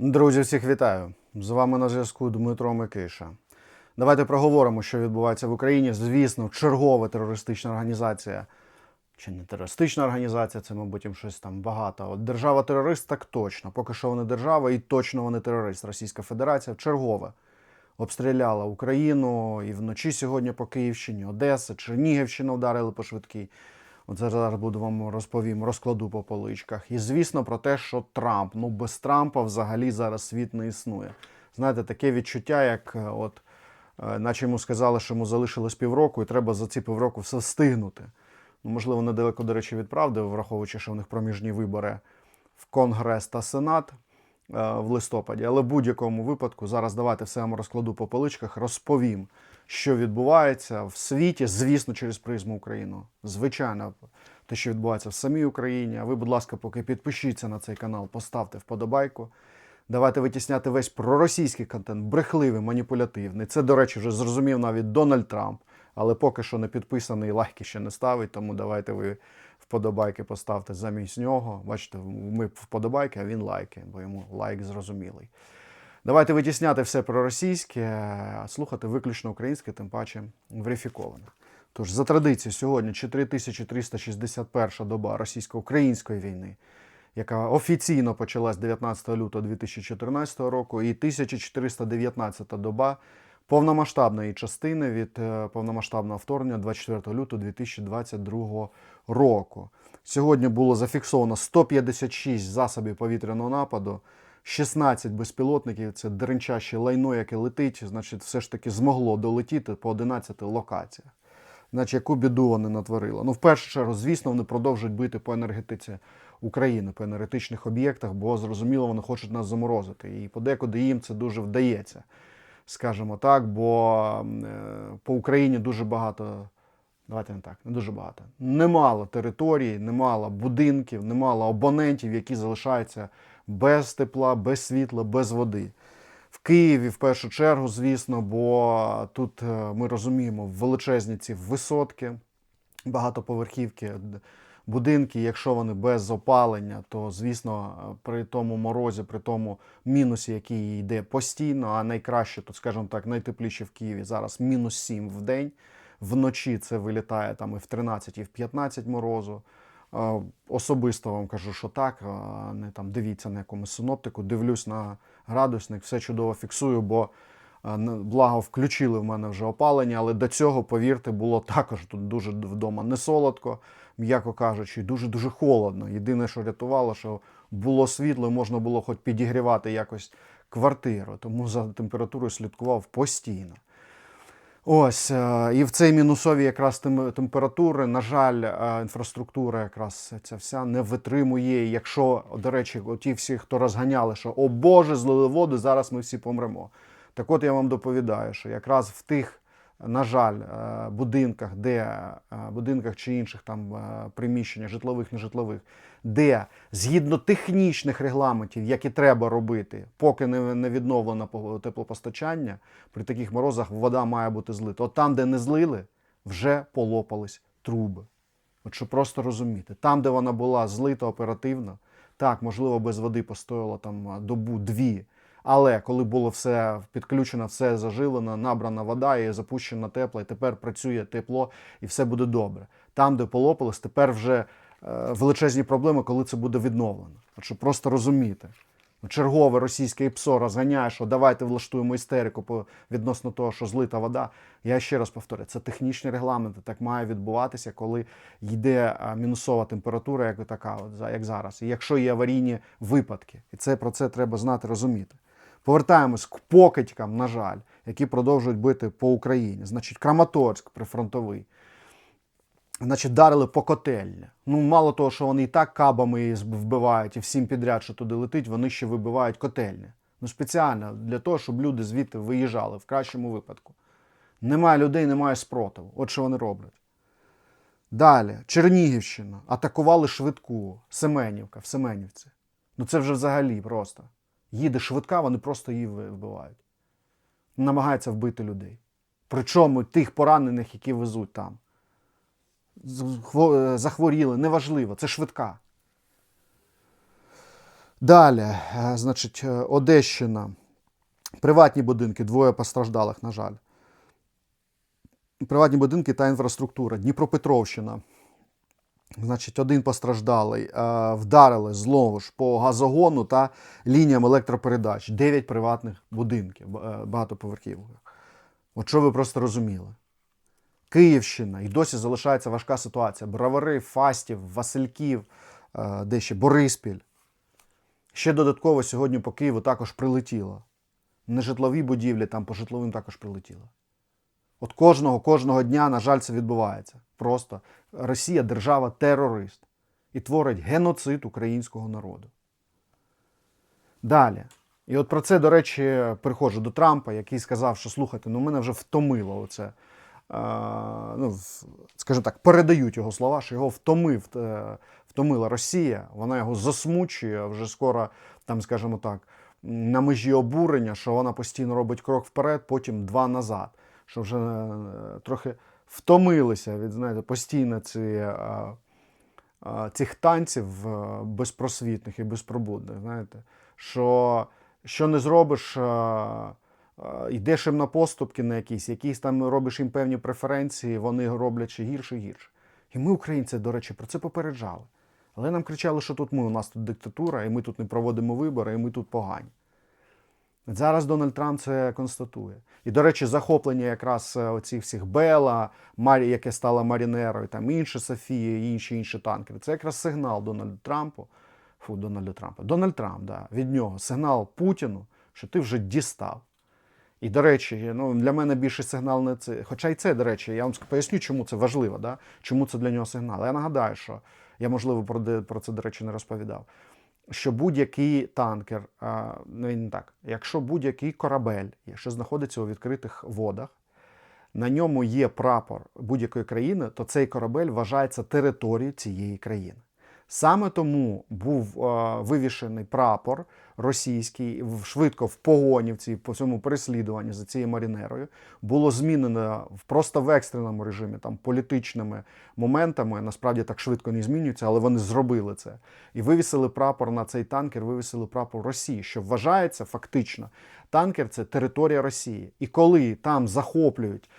Друзі, всіх вітаю! З вами на зв'язку Дмитро Микиша. Давайте проговоримо, що відбувається в Україні. Звісно, чергова терористична організація. Чи не терористична організація, це, мабуть, їм щось там багато. От держава-терорист так точно. Поки що вони держава і точно вони терорист. Російська Федерація чергове обстріляла Україну і вночі сьогодні по Київщині, Одеса, Чернігівщина вдарили по швидкій. От зараз буду вам розповім, розкладу по поличках. І звісно про те, що Трамп. Ну без Трампа взагалі зараз світ не існує. Знаєте, таке відчуття, як е, от, е, наче йому сказали, що йому залишилось півроку, і треба за ці півроку все встигнути. Ну, можливо, недалеко, до речі, від правди, враховуючи, що в них проміжні вибори в Конгрес та Сенат е, в листопаді. Але в будь-якому випадку зараз давайте все вам розкладу по поличках, розповім, що відбувається в світі, звісно, через призму України. Звичайно, те, що відбувається в самій Україні. А ви, будь ласка, поки підпишіться на цей канал, поставте вподобайку. Давайте витісняти весь проросійський контент, брехливий, маніпулятивний. Це, до речі, вже зрозумів навіть Дональд Трамп, але поки що не підписаний, лайки ще не ставить, тому давайте ви вподобайки поставте замість нього. Бачите, ми вподобайки, а він лайки, бо йому лайк зрозумілий. Давайте витісняти все проросійське, слухати виключно українське, тим паче верифіковане. Тож, за традицією, сьогодні 4361 доба російсько-української війни, яка офіційно почалась 19 лютого 2014 року, і 1419 доба повномасштабної частини від е, повномасштабного вторгнення 24 лютого 2022 року. Сьогодні було зафіксовано 156 засобів повітряного нападу. 16 безпілотників це деренчаще лайно, яке летить, значить, все ж таки змогло долетіти по 11 локаціях. Значить, яку біду вони натворили? Ну, в першу чергу, звісно, вони продовжують бити по енергетиці України, по енергетичних об'єктах, бо зрозуміло, вони хочуть нас заморозити. І подекуди їм це дуже вдається, скажімо так, бо е, по Україні дуже багато. Давайте не так, не дуже багато. Немало територій, немало будинків, немало абонентів, які залишаються без тепла, без світла, без води. В Києві в першу чергу, звісно, бо тут е, ми розуміємо величезні ці висотки, багатоповерхівки, будинки. Якщо вони без опалення, то звісно е, при тому морозі, при тому мінусі, який йде постійно, а найкраще, тут, скажімо так, найтепліше в Києві зараз мінус 7 в день. Вночі це вилітає там і в 13, і в 15 морозу. Особисто вам кажу, що так, не там дивіться на якомусь синоптику, дивлюсь на градусник, все чудово фіксую, бо благо включили в мене вже опалення, але до цього, повірте, було також тут дуже вдома не солодко, м'яко кажучи, дуже-дуже холодно. Єдине, що рятувало, що було світло, можна було хоч підігрівати якось квартиру, тому за температурою слідкував постійно. Ось, е, і в цей мінусові якраз тем- температури, на жаль, е, інфраструктура якраз ця вся не витримує. Якщо, до речі, оті всі, хто розганяли, що о Боже, злили воду, зараз ми всі помремо. Так от я вам доповідаю, що якраз в тих, на жаль, е, будинках, де е, будинках чи інших там е, приміщеннях, житлових, нежитлових, де згідно технічних регламентів, які треба робити, поки не, відновлено теплопостачання, при таких морозах вода має бути злита. От там, де не злили, вже полопались труби. От щоб просто розуміти, там, де вона була злита оперативно, так, можливо, без води постояло там добу-дві. Але коли було все підключено, все зажилено, набрана вода і запущена тепла, і тепер працює тепло, і все буде добре. Там, де полопалось, тепер вже е, величезні проблеми, коли це буде відновлено. От щоб просто розуміти. Чергове російське ІПСО розганяє, що давайте влаштуємо істерику по відносно того, що злита вода. Я ще раз повторю, це технічні регламенти. Так має відбуватися, коли йде мінусова температура, як така, от, як зараз. І якщо є аварійні випадки, і це про це треба знати, розуміти. Повертаємось к покидькам, на жаль, які продовжують бити по Україні. Значить, Краматорськ прифронтовий. Значить, дарили по котельні. Ну, мало того, що вони і так кабами вбивають, і всім підряд, що туди летить, вони ще вибивають котельні. Ну, спеціально для того, щоб люди звідти виїжджали в кращому випадку. Немає людей, немає спротиву. От що вони роблять. Далі, Чернігівщина. Атакували швидку. Семенівка в Семенівці. Ну це вже взагалі просто. Їде швидка, вони просто її вбивають. Намагаються вбити людей. Причому тих поранених, які везуть там. Е, захворіли, неважливо, це швидка. Далі, е, значить, е, Одещина. Приватні будинки, двоє постраждалих, на жаль. Приватні будинки та інфраструктура. Дніпропетровщина. Значить, один постраждалий. Е, Вдарили знову ж по газогону та лініям електропередач. Дев'ять приватних будинків, е, багатоповерхівок. От що ви просто розуміли. Київщина і досі залишається важка ситуація. Бровари, Фастів, Васильків, е, де ще Бориспіль. Ще додатково сьогодні по Києву також прилетіло. Нежитлові будівлі там по житловим також прилетіло. От кожного, кожного дня, на жаль, це відбувається. Просто Росія держава-терорист і творить геноцид українського народу. Далі. І от про це, до речі, приходжу до Трампа, який сказав, що слухайте, ну мене вже втомило оце. Е, ну, скажімо так, передають його слова, що його втомив, е, втомила Росія, вона його засмучує вже скоро, там, скажімо так, на межі обурення, що вона постійно робить крок вперед, потім два назад. Що вже е, трохи втомилися від знаєте, постійно ці, е, е, цих танців безпросвітних і безпробудних. Знаєте, що, що не зробиш, йдеш їм на поступки на якісь, якісь там робиш їм певні преференції, вони роблять ще гірше і гірше. І ми, українці, до речі, про це попереджали. Але нам кричали, що тут ми, у нас тут диктатура, і ми тут не проводимо вибори, і ми тут погані. Зараз Дональд Трамп це констатує. І, до речі, захоплення якраз е, оцих всіх Бела, Марі, яке стало Марінерою, там інші Софії, інші інші танкери. Це якраз сигнал Дональду Трампу. Фу, Дональда Трампа. Дональд Трамп, да, від нього сигнал Путіну, що ти вже дістав. І, до речі, ну, для мене більший сигнал не це. Хоча і це, до речі, я вам поясню, чому це важливо, да? чому це для нього сигнал. Я нагадаю, що я, можливо, про це, до речі, не розповідав. Що будь-який танкер, а, ну не так, якщо будь-який корабель, що знаходиться у відкритих водах, на ньому є прапор будь-якої країни, то цей корабель вважається територією цієї країни. Саме тому був е, вивішений прапор російський швидко в погоні в цій по цьому переслідуванні за цією марінерою. Було змінено в просто в екстреному режимі, там політичними моментами. Насправді так швидко не змінюється, але вони зробили це. І вивісили прапор на цей танкер, вивісили прапор Росії, що вважається фактично. Танкер це територія Росії. І коли там захоплюють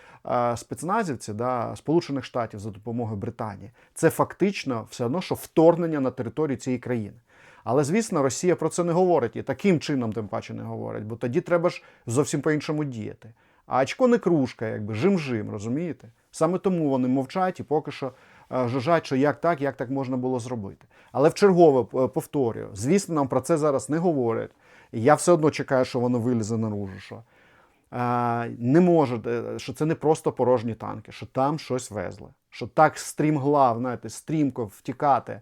спецназівці да, Сполучених Штатів за допомогою Британії, це фактично все одно, що вторгнення на територію цієї країни. Але звісно, Росія про це не говорить і таким чином, тим паче, не говорить, бо тоді треба ж зовсім по-іншому діяти. А очко не кружка, якби жим-жим, розумієте? Саме тому вони мовчать і поки що е, жужжать, що як так, як так можна було зробити. Але в чергове е, повторюю, звісно, нам про це зараз не говорять. Я все одно чекаю, що воно вилізе наружу. Що е, не може, е, що це не просто порожні танки, що там щось везли. Що так стрімглав, знаєте, стрімко втікати е,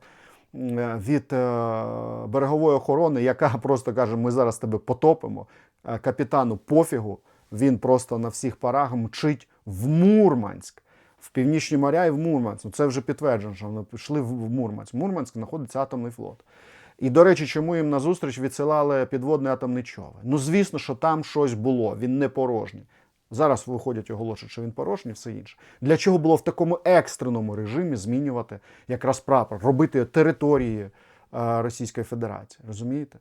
від е, берегової охорони, яка просто каже: ми зараз тебе потопимо. Капітану пофігу, він просто на всіх парах мчить в Мурманськ. В північні моря і в Мурманськ. Ну, Це вже підтверджено, що вони пішли в Мурманськ. Мурманськ знаходиться атомний флот. І, до речі, чому їм назустріч відсилали підводний атомний човен? Ну, звісно, що там щось було, він не порожній. Зараз виходять оголошують, що він порожній, все інше. Для чого було в такому екстреному режимі змінювати якраз прапор, робити території е, Російської Федерації? Розумієте?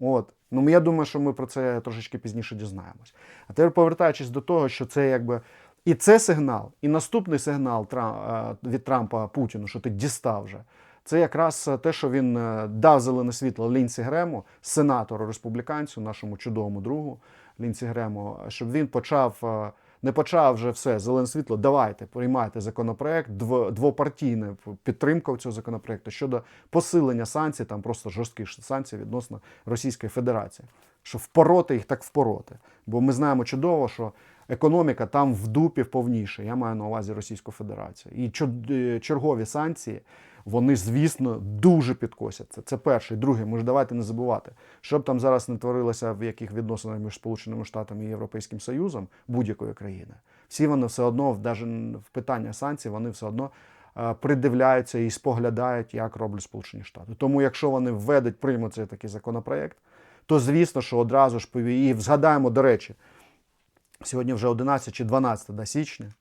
От. Ну, я думаю, що ми про це трошечки пізніше дізнаємось. А тепер повертаючись до того, що це якби і це сигнал, і наступний сигнал е, від Трампа Путіну, що ти дістав вже. Це якраз те, що він е, дав зелене світло Лінсі Грему, сенатору республіканцю, нашому чудовому другу Лінсі Грему, щоб він почав. е, Не почав вже все, зелене світло, давайте, приймайте законопроект, дво- двопартійна підтримка цього законопроекту щодо посилення санкцій, там просто жорстких санкцій відносно Російської Федерації. Що впороти їх так впороти. Бо ми знаємо чудово, що економіка там в дупі повніше. Я маю на увазі Російську Федерацію. І е, чергові санкції, вони, звісно, дуже підкосяться. Це перше. Друге, ми ж давайте не забувати, що б там зараз не творилося в яких відносинах між Сполученими Штатами і Європейським Союзом будь-якої країни. Всі вони все одно, навіть в питання санкцій, вони все одно е, придивляються і споглядають, як роблять Сполучені Штати. Тому, якщо вони введуть, приймуть цей такий законопроект, то звісно, що одразу ж. І згадаємо, до речі, сьогодні вже 11 чи 12 да, січня.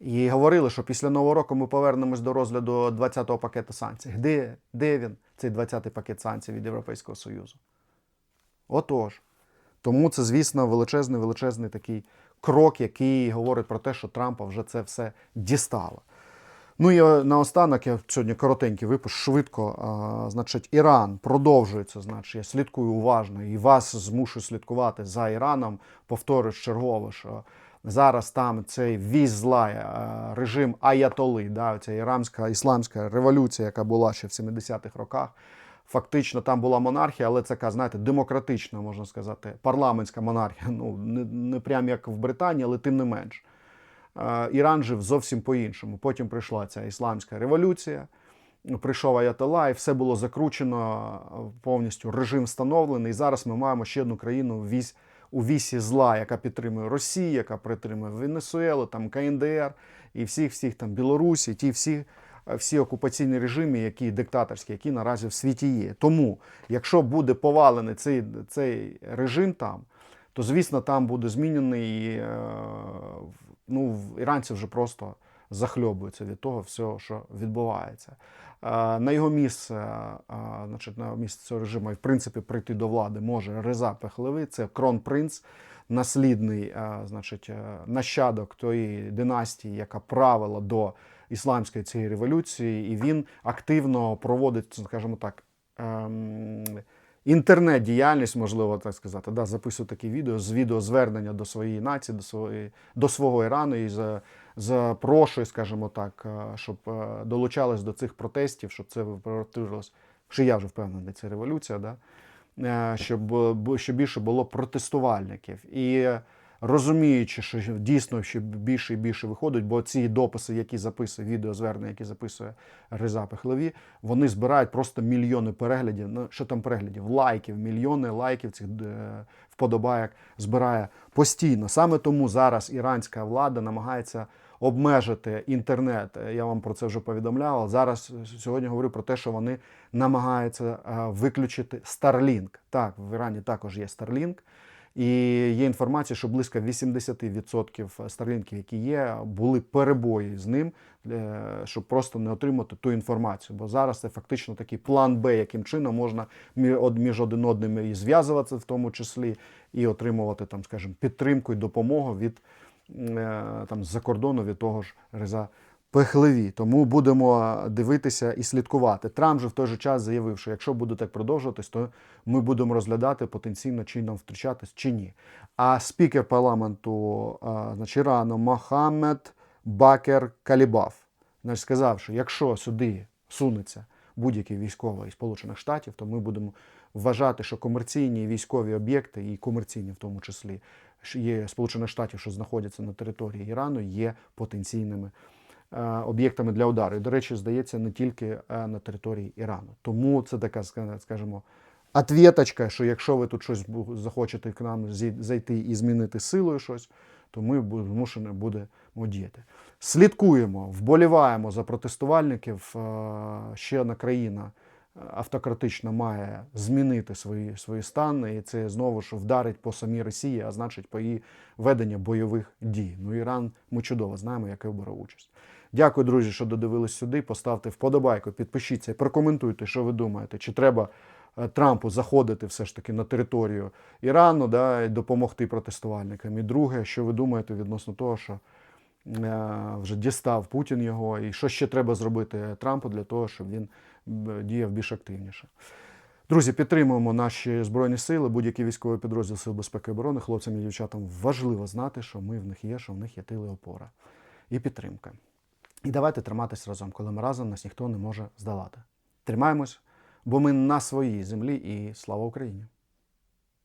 І говорили, що після Нового року ми повернемось до розгляду 20-го пакету санкцій. Де, де він? цей 20-й пакет санкцій від Європейського Союзу. Отож. Тому це, звісно, величезний, величезний такий крок, який говорить про те, що Трампа вже це все дістало. Ну і е, наостанок, я сьогодні коротенький випуск, швидко. А, значить, Іран продовжується. Значить, я слідкую уважно і вас змушую слідкувати за Іраном. Повторюю чергово, що зараз там цей віз зла е, режим Аятоли, да, ця іранська ісламська революція, яка була ще в 70-х роках. Фактично там була монархія, але це така, знаєте, демократична, можна сказати, парламентська монархія. Ну не, не прям як в Британії, але тим не менш. Е, Іран жив зовсім по-іншому. Потім прийшла ця ісламська революція, прийшов Аятолла, і все було закручено е, повністю. Режим встановлений. І зараз ми маємо ще одну країну у вісі зла, яка підтримує Росію, яка підтримує Венесуелу, там КНДР і всіх, всіх там Білорусі, ті всі. е, Всі окупаційні режими, які диктаторські, які наразі в світі є. Тому, якщо буде повалений цей, цей режим там, то звісно там буде змінений. Ну, іранці вже просто захльобуються від того всього, що відбувається. Е, На його місце, е, значить, на місце цього режиму, в принципі, прийти до влади може Реза Пехлеви, це кронпринц, наслідний, е, значить, нащадок тої династії, яка правила до ісламської цієї революції, і він активно проводить, скажімо так, ем, інтернет-діяльність, можливо так сказати, да, записую такі відео з відеозвернення до своєї нації, до своєї до свого Ірану і за, Запрошую, скажімо так, е, щоб е, долучались до цих протестів, щоб це випротилось. що я вже впевнений, це революція, да, е, щоб, щоб більше було протестувальників. І розуміючи, що дійсно ще більше і більше виходить, бо ці дописи, які записує, відеозвернення, які записує Реза Пехлеві, вони збирають просто мільйони переглядів. Ну, що там переглядів? Лайків, мільйони лайків цих е, вподобайок збирає постійно. Саме тому зараз іранська влада намагається обмежити інтернет. Е, Я вам про це вже повідомляв. Зараз е, сьогодні говорю про те, що вони намагаються виключити Starlink. Так, в Ірані також є Starlink. І є інформація, що близько 80% старлінків, які є, були перебої з ним, е, щоб просто не отримати ту інформацію. Бо зараз це фактично такий план Б, яким чином можна між один одним і зв'язуватися, в тому числі, і отримувати там, скажімо, підтримку і допомогу від е, там з-за кордону від того ж Реза Пехлеві. Тому будемо дивитися і слідкувати. Трамп же в той же час заявив, що якщо буде так продовжуватись, то ми будемо розглядати потенційно чи нам втручатись чи ні. А спікер парламенту значить, Ірану Мохаммед Бакер Калібаф значить, сказав, що якщо сюди сунеться будь-який військовий Сполучених Штатів, то ми будемо вважати, що комерційні військові об'єкти, і комерційні в тому числі, є Сполучених Штатів, що знаходяться на території Ірану, є потенційними об'єктами для удару. І, до речі, здається, не тільки е, на території Ірану. Тому це така, ска- скажімо, ответочка, що якщо ви тут щось захочете к нам зайти і змінити силою щось, то ми змушені будемо діяти. Слідкуємо, вболіваємо за протестувальників. Е, Ще одна країна е, автократична має змінити свої, свої стани, і це знову ж вдарить по самій Росії, а значить по її веденню бойових дій. Ну, Іран ми чудово знаємо, який бере участь. Дякую, друзі, що додивились сюди. Поставте вподобайку, підпишіться і прокоментуйте, що ви думаєте, чи треба е, Трампу заходити все ж таки на територію Ірану да, і допомогти протестувальникам. І друге, що ви думаєте відносно того, що е, вже дістав Путін його, і що ще треба зробити Трампу для того, щоб він діяв більш активніше. Друзі, підтримуємо наші збройні сили, будь-які військові підрозділ Сил безпеки і оборони. Хлопцям і дівчатам важливо знати, що ми в них є, що в них є тили опора і підтримка. І давайте триматись разом, коли ми разом нас ніхто не може здолати. Тримаємось, бо ми на своїй землі і слава Україні!